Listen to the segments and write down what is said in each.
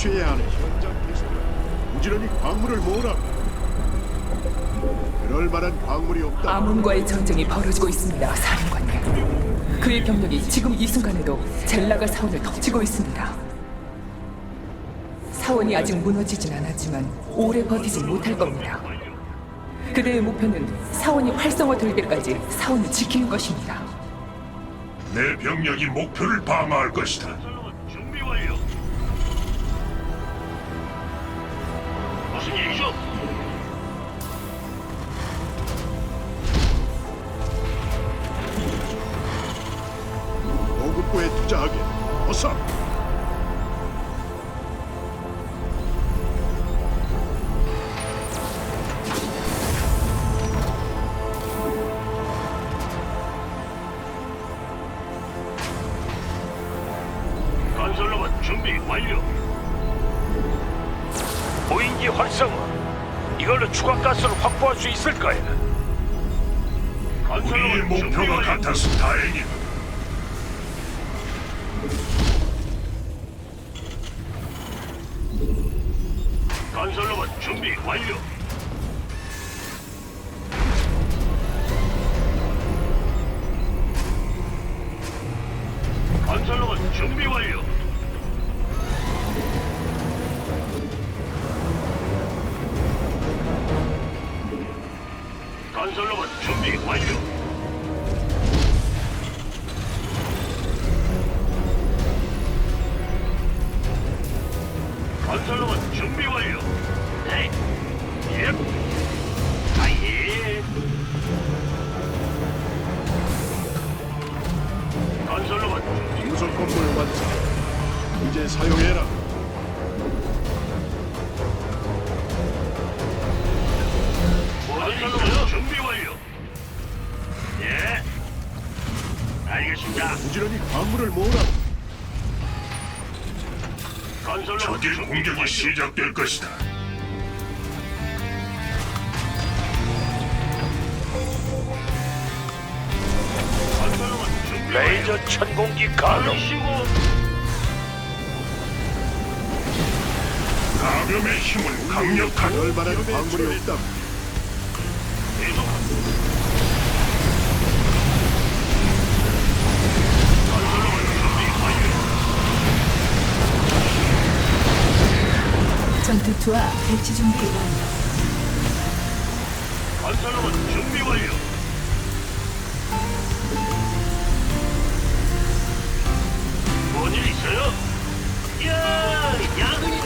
채취해야 하는 현장 기술이라 부지런히 광물을 모으라. 그럴 만한 광물이 없다. 아몬과의 전쟁이 벌어지고 있습니다, 사령관님. 그의 병력이 지금 이 순간에도 젤라가 사원을 덮치고 있습니다. 사원이 아직 무너지진 않았지만 오래 버티진 못할 겁니다. 그대의 목표는 사원이 활성화될 때까지 사원을 지키는 것입니다. 내 병력이 목표를 방어할 것이다. 확보할 수 있을 거야. 준비 목표가. 같아서 다행이다. 건설로봇 준비 완료. 완성. 이제 사용해라. 준비 완료. 예. 알겠습니다. 부지런히 광물을 모으라. 적의 준비 공격이. 시작될 것이다. 레이저 천공기 가동. 감염의 힘은. 그럴 만한 광물이 없다. 전투투와 배치 준비 완료. 건설로봇 준비 완료. 뭔일 있어요? 야, 야근이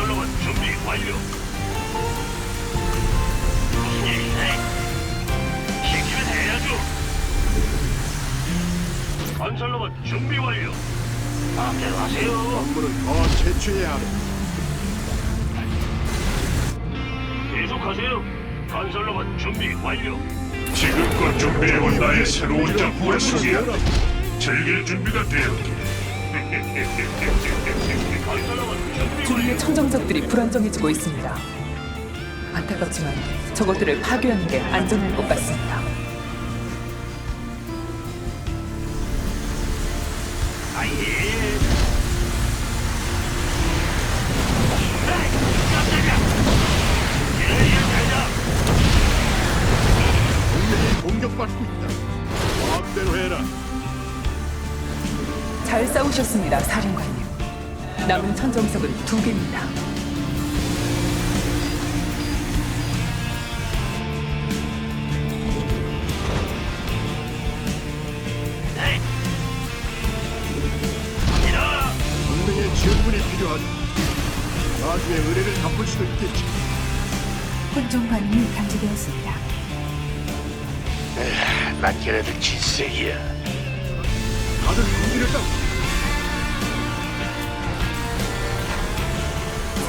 건설로봇 준비 완료. 무슨? 시키면 해야죠. 건설로봇 준비 완료. 마음대로 하세요. 광물을 더 채취해야 하는. 계속하세요. 건설로봇 준비 완료. 지금껏 준비해온 나의 새로운 작품을 소개한다. 즐길 준비가 되었기. 건설로봇 준비 주위의 완료. 청정적들이 불안정해지고 있습니다. 안타깝지만 저것들을 파괴하는 게 안전할 것 같습니다. 아예. 에이, 깜짝이야. 대장. 동맹이 공격받고 있다. 마음대로 해라. 잘 싸우셨습니다, 사령관님. 남은 천정석은 두 개입니다. 동맹의 지원군이 필요하다. 나중에 의뢰를 갚을 수도 있겠지. 혼종 반응이 감지되었습니다. 난 걔네들 질색이야. 다들 공기를 따.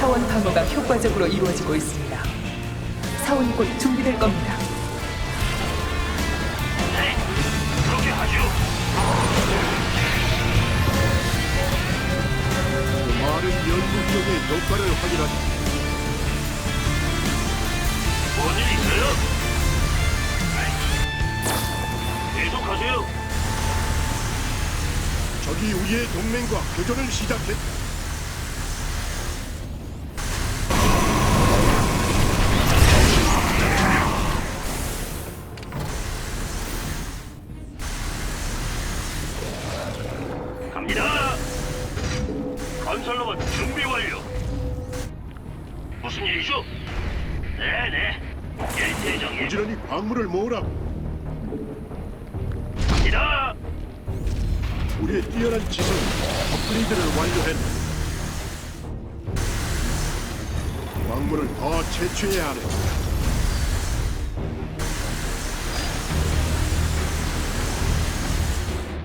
사원 방어가 효과적으로 이루어지고 있습니다. 사원이 곧 준비될 겁니다. 네, 그렇게 하죠. 많은 연구기록의 효과를 확인하다. 뭔일 있어요? 계속하세요. 적이 우리의 동맹과 교전을 시작했다. 광물을 더 채취해야 하네.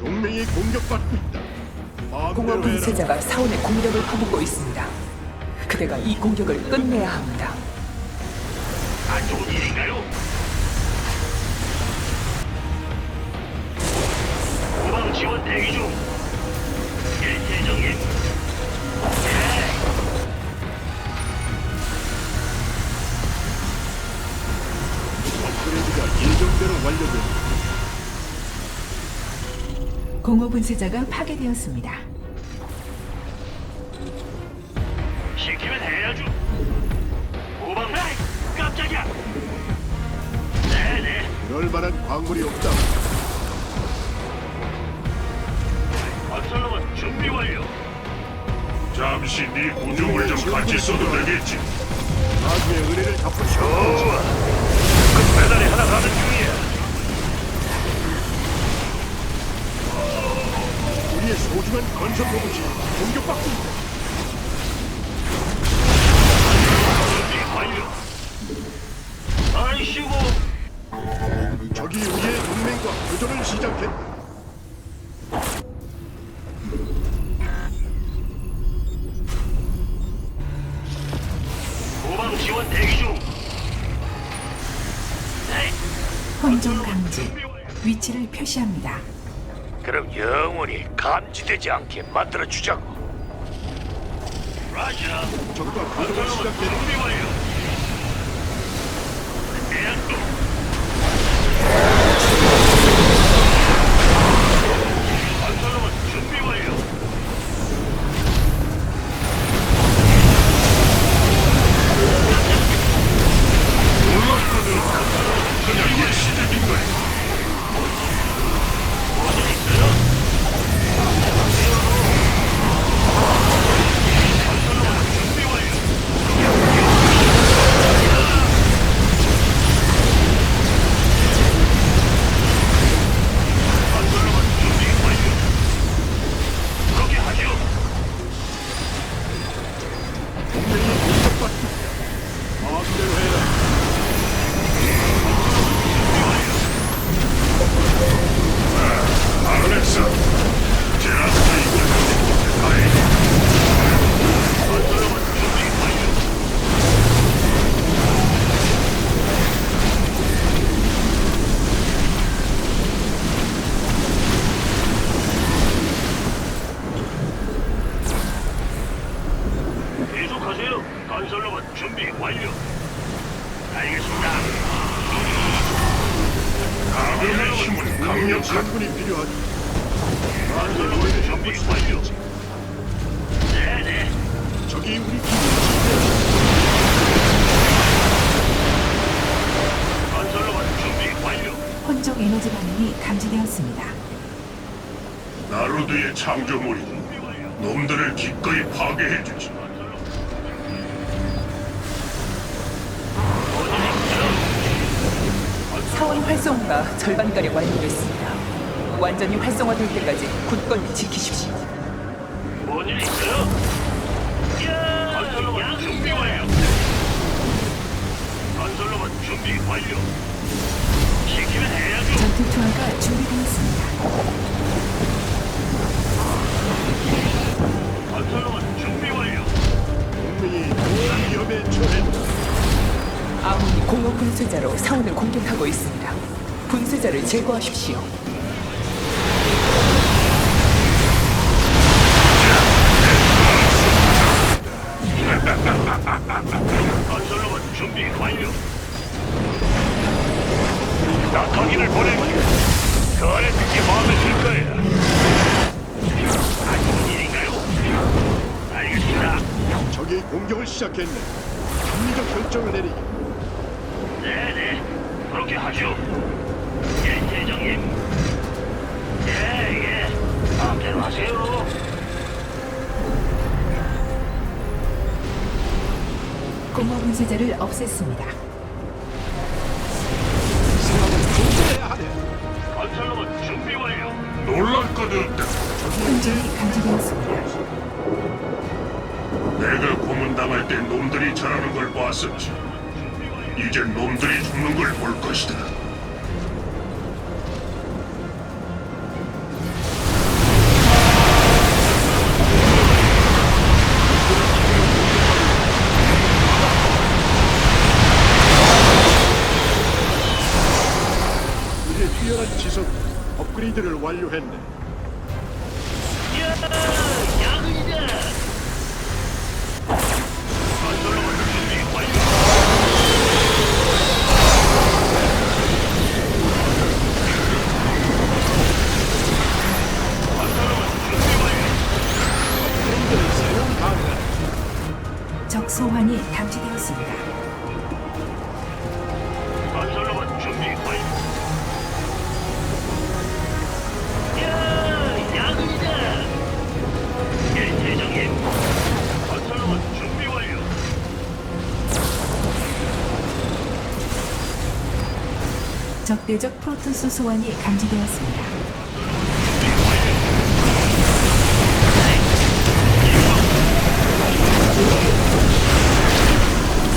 동맹이 공격받고 있다. 공허 마음대로 해라. 분쇄자가 사원의 공격을 퍼붓고 있습니다. 그대가 이 공격을 끝내야 합니다. 안 좋은 일인가요? 후방 지원 대기 중. 일대장님. 예정대로 완료된다. 공허 분쇄자가 파괴되었습니다. 시키면 해야죠. 후방 라이 깜짝이야. 네네. 그럴 만한 광물이 없다. 건설로봇 준비 완료. 잠시 네 구조물 좀 같이 써도 되겠지. 나중에 은혜를 갚을 수 없다. 좋아. 그 배달이 하나 가는 중이야. 소중한 건설 로봇이 공격받고 있다. 아이씨고. 적이 우리의 동맹과 교전을 시작했다. 후방 지원 대기 중. 네. 혼종 감지. 위치를 표시합니다. 그럼 영원히 감지되지 않게 만들어 주자고. 라자. 적과 교전을 시작했다. 준비 완료. 건설로봇 준비 완료. 알겠습니다. 가면의 힘은 강력한 필요하다. 나중에 건설로봇 준비 완료. 네네. 적이 우리 기지를 지배한다. 건설로봇 준비 완료. 혼종 에너지 반응이 감지되었습니다. 나루드의 창조물이 놈들을 기꺼이 파괴해 주지. 사원 활성화가 절반가량 완료됐습니다. 완전히 활성화될 때까지 굳건히 지키십시오. 뭔일 있어요? 건설로봇 준비 완료. 건설로봇 준비 완료. 시키면 해야죠. 전투 투하가 준비되었습니다. 건설로봇 준비 완료. 동맹이 위험에 처했다. 아군이 공허 분쇄자로 사원을 공격하고 있습니다. 분쇄자를 제거하십시오. 건설로봇 준비 완료. 나 거기를 보낼게. 그 안에 듣기 마음에 들 거야. 안 좋은 일인가요? 알겠습니다. 적이 공격을 시작했네. 합리적 결정을 내리기. 야, 적대적 프로토스 소환이 감지되었습니다.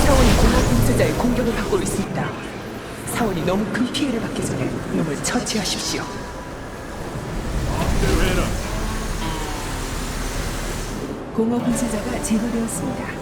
사원이 공허 분쇄자의 공격을 받고 있습니다. 사원이 너무 큰 피해를 받기 전에 놈을 처치하십시오. 공허 분쇄자가 제거되었습니다.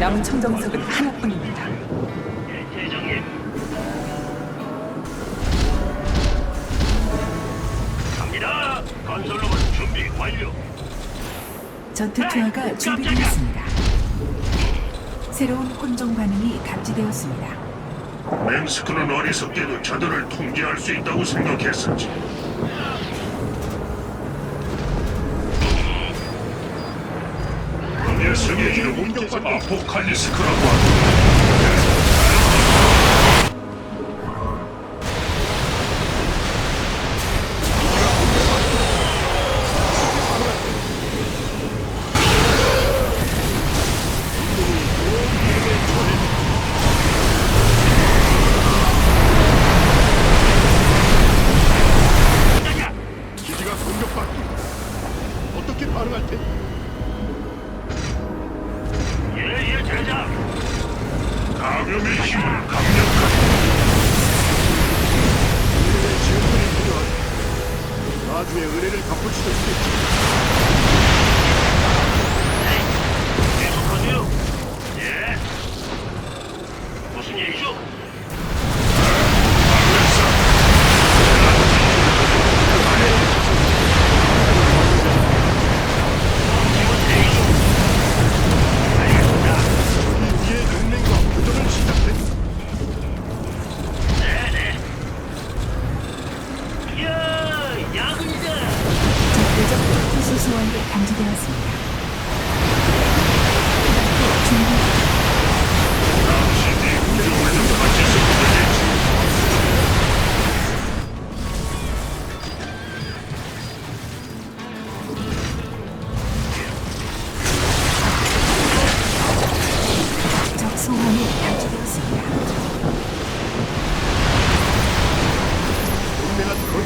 남은 청정석은 하나뿐입니다. 예, 대장님. 갑니다. 건설 로봇 준비 완료. 전투 투하가 준비되었습니다. 새로운 혼종 반응이 감지되었습니다. 맹스크는 어리석게도 저들을 통제할 수 있다고 생각했었지. 녀석의 이름은 아포칼리스크라고 한다.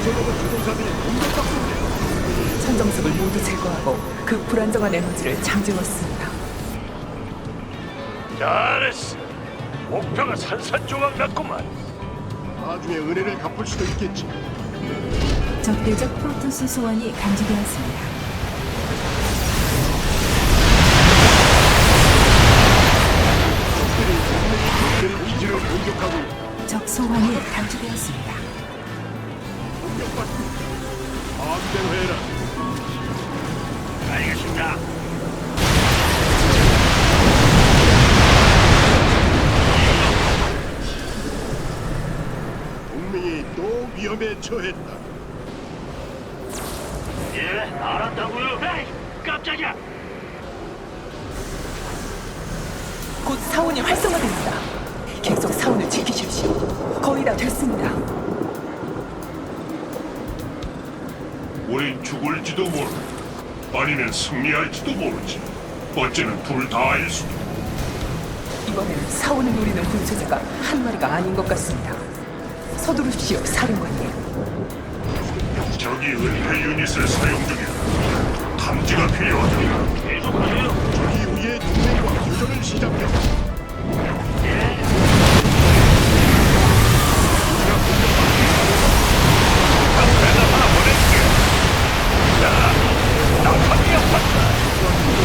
동맹한 건설로봇 조종사들이 공격받고 있네. 천정석을 모두 제거하고 그 불안정한 에너지를 잠재웠습니다. 잘했어. 목표가 산산조각 났구만. 마주의 의뢰를 갚을 수도 있겠지. 적대적 프로토스 소환이 감지되었습니다. 처했다. 예, 알았다고요. 에이, 깜짝이야. 곧 사원이 활성화됩니다. 계속 사원을 지키십시오. 거의 다 됐습니다. 우린 죽을지도 모르. 아니면 승리할지도 모르지. 어째는 둘 다일 수도. 이번에는 사원을 노리는 분쇄자가 한 마리가 아닌 것 같습니다. 서두르십시오, 사령관님. 적이 은폐 유닛을 사용 중이다. 탐지가 필요하다. 계속하세요. 저기 우리의 동맹과 교전을 시작해. 하나. 자, 낭판이야, 판다.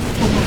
Oh.